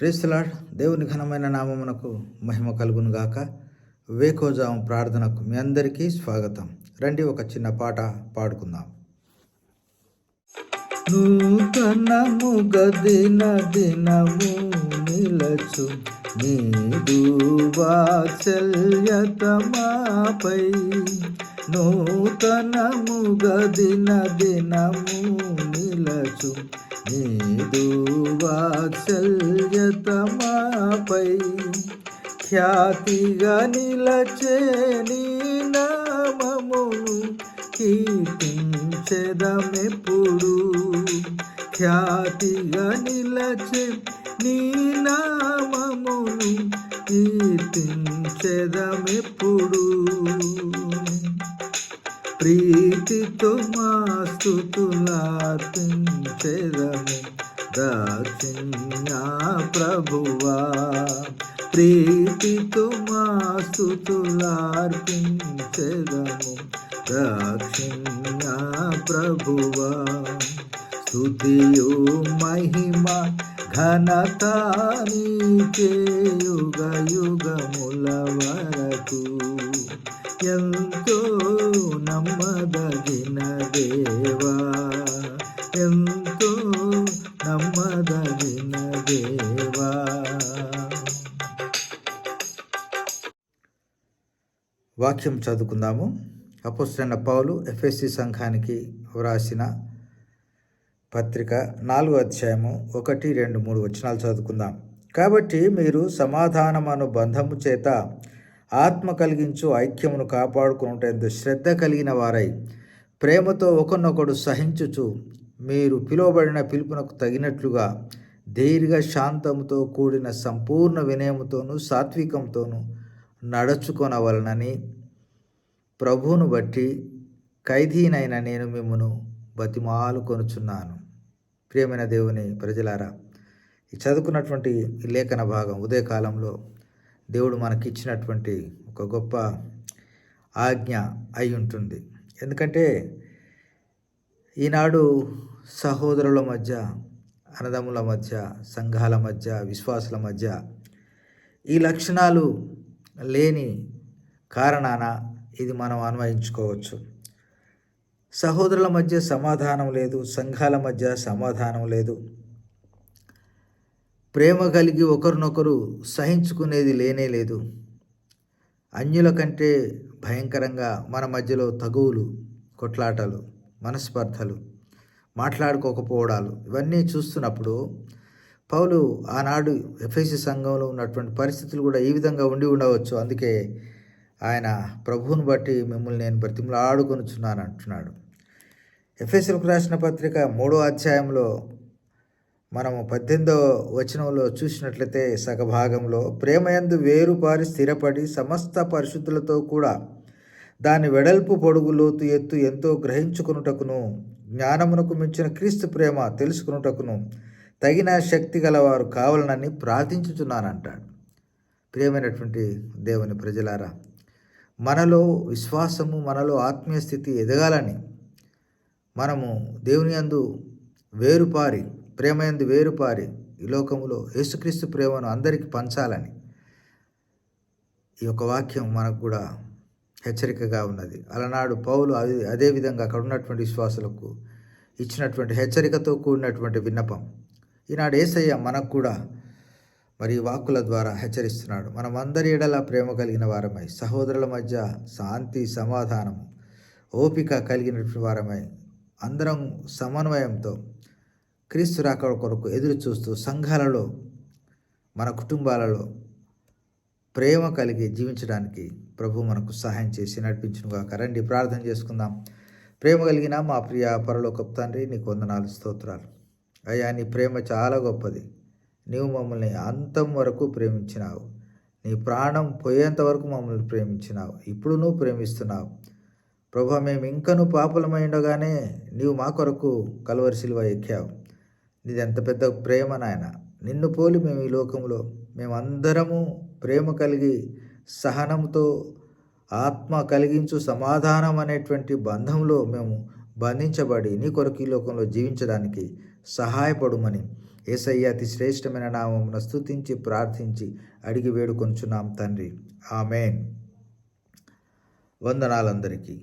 ప్రేస్తులాడ్ దేవుని ఘనమైన నామమునకు మహిమ కలుగును గాక. వేకోజాము ప్రార్థనకు మీ అందరికీ స్వాగతం. రండి ఒక చిన్న పాట పాడుకుందాం. నూతనము గదిన దినము నిలచు నీదు వాత్సల్యతమాపై నూతనము గదిన దినము నిలచు నీదు వాత్సల్యతమాపై ఖ్యాతిగా నిలచే నీ నామమును కీర్తించెదమెప్పుడు. ఖ్యాతిగా నిలచే నీ నామమును కీర్తించెదమెప్పుడు. ప్రీతితో మా స్థుతులార్పించెదము దక్షిణా ప్రభువా ప్రీతితో మా స్థుతులార్పించెదము దక్షిణా ప్రభువా స్తుతియు మహిమ ఘనత నీకే యుగ యుగముల వరకు. ఎంతో నమ్మదగిన దేవా ఎంతో నమ్మదగిన దేవా వాక్యం చదువుకుందాము. అపోస్తైన పౌలు ఎఫ్ఎస్సి సంఘానికి వ్రాసిన పత్రిక నాలుగో అధ్యాయము ఒకటి రెండు మూడు వచనాలు చదువుకుందాం. కాబట్టి మీరు సమాధానమను బంధము చేత ఆత్మ కలిగించు ఐక్యమును కాపాడుకునేందు శ్రద్ధ కలిగిన వారై ప్రేమతో ఒకరినొకడు సహించుచు మీరు పిలువబడిన పిలుపునకు తగినట్లుగా దీర్ఘ శాంతముతో కూడిన సంపూర్ణ వినయముతోనూ సాత్వికంతోనూ నడుచుకొనవలనని ప్రభువును బట్టి ఖైదీనైన నేను మిమ్మను బతిమాలు కొనుచున్నాను. ప్రియమైన దేవుని ప్రజలారా ఈ చదువుకున్నటువంటి లేఖన భాగం ఉదయకాలంలో దేవుడు మనకిచ్చినటువంటి ఒక గొప్ప ఆజ్ఞ అయి ఉంటుంది. ఎందుకంటే ఈనాడు సహోదరుల మధ్య అన్నదమ్ముల మధ్య సంఘాల మధ్య విశ్వాసుల మధ్య ఈ లక్షణాలు లేని కారణాన ఇది మనం అన్వయించుకోవచ్చు. సహోదరుల మధ్య సమాధానం లేదు సంఘాల మధ్య సమాధానం లేదు. ప్రేమ కలిగి ఒకరినొకరు సహించుకునేది లేనే లేదు. అన్యుల కంటే భయంకరంగా మన మధ్యలో తగువులు కొట్లాటలు మనస్పర్ధలు మాట్లాడుకోకపోవడాలు ఇవన్నీ చూస్తున్నప్పుడు పౌలు ఆనాడు ఎఫ్ఎస్సి సంఘంలో ఉన్నటువంటి పరిస్థితులు కూడా ఈ విధంగా ఉండి ఉండవచ్చు. అందుకే ఆయన ప్రభువుని బట్టి మిమ్మల్ని నేను బ్రతిమలు ఆడుకొనుచున్నాను అంటున్నాడు. ఎఫ్ఎస్లకు రాసిన పత్రిక మూడో అధ్యాయంలో మనము పద్దెనిమిదో వచనంలో చూసినట్లయితే సగభాగంలో ప్రేమయందు వేరుపారి స్థిరపడి సమస్త పరిశుద్ధులతో కూడా దాని వెడల్పు పొడుగు లోతు ఎత్తు ఎంతో గ్రహించుకునుటకును జ్ఞానమునకు మించిన క్రీస్తు ప్రేమ తెలుసుకునుటకును తగిన శక్తి గలవారు కావాలనని ప్రార్థించుచున్నానంటాడు. ప్రియమైనటువంటి దేవుని ప్రజలారా మనలో విశ్వాసము మనలో ఆత్మీయ స్థితి ఎదగాలని మనము దేవుని అందు వేరుపారి ప్రేమయందు వేరుపారి ఈ లోకములో యేసుక్రీస్తు ప్రేమను అందరికీ పంచాలని. ఈ యొక్క వాక్యం మనకు కూడా హెచ్చరికగా ఉన్నది. అలనాడు పౌలు అదే అదేవిధంగా అక్కడ ఉన్నటువంటి విశ్వాసులకు ఇచ్చినటువంటి హెచ్చరికతో కూడినటువంటి విన్నపం. ఈనాడు ఏసయ్య మనకు కూడా మరి వాక్కుల ద్వారా హెచ్చరిస్తున్నాడు. మనం అందరి ఎడల ప్రేమ కలిగిన వారమై సహోదరుల మధ్య శాంతి సమాధానం ఓపిక కలిగినటువంటి వారమై అందరం సమన్వయంతో క్రీస్తు రాక కొరకు ఎదురు చూస్తూ సంఘాలలో మన కుటుంబాలలో ప్రేమ కలిగి జీవించడానికి ప్రభు మనకు సహాయం చేసి నడిపించునుగాక. రండి ప్రార్థన చేసుకుందాం. ప్రేమ కలిగిన మా ప్రియ పరలోకపు తండ్రి నీకు వందనాలు స్తోత్రాలు. అయ్యా నీ ప్రేమ చాలా గొప్పది. నీవు మమ్మల్ని అంతం వరకు ప్రేమించినావు. నీ ప్రాణం పోయేంత వరకు మమ్మల్ని ప్రేమించినావు. ఇప్పుడు నువ్వు ప్రేమిస్తున్నావు. ప్రభా మేము ఇంకనూ పాపులమై ఉండగానే నీవు మా కొరకు కలవరి సిలువ ఎక్కావు. ఇది ఎంత పెద్ద ప్రేమ నాయన. నిన్ను పోలి మేము ఈ లోకంలో మేమందరము ప్రేమ కలిగి సహనంతో ఆత్మ కలిగించు సమాధానం అనేటువంటి బంధంలో మేము బంధించబడి నీ కొరకు ఈ లోకంలో జీవించడానికి సహాయపడుమని ఏసయ్య అతి శ్రేష్టమైన నామమున స్తుతించి ప్రార్థించి అడిగి వేడుకొంచున్నాం తండ్రి. ఆమెన్. వందనాలందరికీ.